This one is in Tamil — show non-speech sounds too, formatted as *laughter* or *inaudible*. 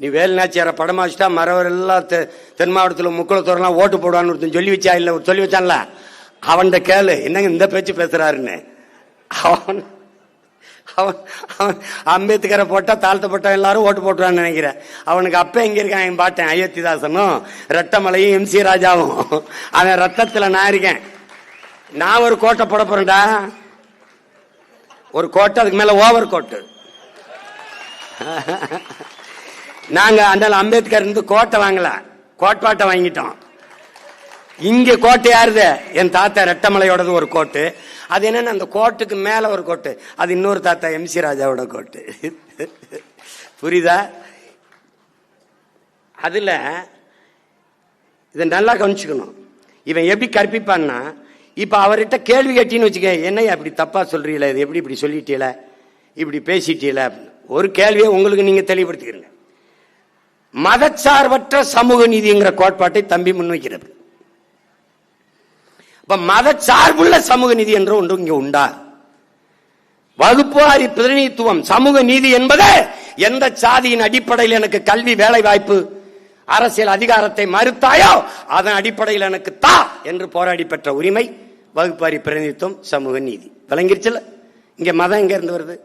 நீ வேலுநாச்சியார படமா வச்சுட்டா மறவர் எல்லாம் தெ- தென் மாவட்டத்தில் முக்குளத்தோரெல்லாம் ஓட்டு போடுவான்னு ஒருத்தன் சொல்லி வச்சா இல்லை சொல்லி வச்சான்ல? அவன்கிட்ட கேளு. என்னங்க இந்த பேச்சு பேசுறாருன்னு? அவன் அவன் அவன் அம்பேத்கரை போட்டா தாழ்த்தப்பட்ட எல்லாரும் ஓட்டு போட்டுவான்னு நினைக்கிறேன். அவனுக்கு அப்ப எங்க இருக்கான் என் பாட்டேன் அயோத்திதாசனும் ரத்தமலையும் எம் சி ராஜாவும். அவன் ரத்தத்துல நான் இருக்கேன். நான் ஒரு கோட்டை போட போறேன்டா. ஒரு கோட்டை அதுக்கு மேல ஓவர் கோட்டு. *laughs* நாங்க அந்த அம்பேத்கர் இருந்து கோட்டை வாங்கல. கோட்பாட்டை வாங்கிட்டோம். இங்க கோட்டை யாருது? என் தாத்தா ரெட்டமலையோடது ஒரு கோட்டு. அது என்னன்னா அந்த கோட்டுக்கு மேல ஒரு கோட்டு. அது இன்னொரு தாத்தா எம் சி ராஜாவோட கோட்டு. புரியுதா? அதுல இதை நல்லா கவனிச்சுக்கணும். இவன் எப்படி கற்பிப்பான்னா இப்ப அவர்கிட்ட கேள்வி கேட்டின்னு வச்சுக்க என்னையா இப்படி தப்பா சொல்றீல இது எப்படி இப்படி சொல்லிட்டீல இப்படி பேசிட்டீல ஒரு கேள்வியை உங்களுக்கு நீங்க தெளிவுபடுத்திக்கிறீங்க. மதச்சார்பற்ற சமூக நீதிங்கிற கோட்பாட்டை தம்பி முன்வைக்கிறது. இப்ப மதச்சார்புள்ள சமூக நீதி என்ற ஒன்று இங்கே உண்டா? வகுப்புவாரி பிரதிநிதித்துவம் சமூக நீதி என்பது எந்த சாதியின் அடிப்படையில் எனக்கு கல்வி வேலை வாய்ப்பு அரசியல் அதிகாரத்தை மறுத்தாயோ அதன் அடிப்படையில் எனக்கு தா என்று போராடி பெற்ற உரிமை வகுப்பாரி பிரதிநிதித்துவம் சமூக நீதி. விளங்கிருச்சுல இங்க மதம் எங்க இருந்து வருது?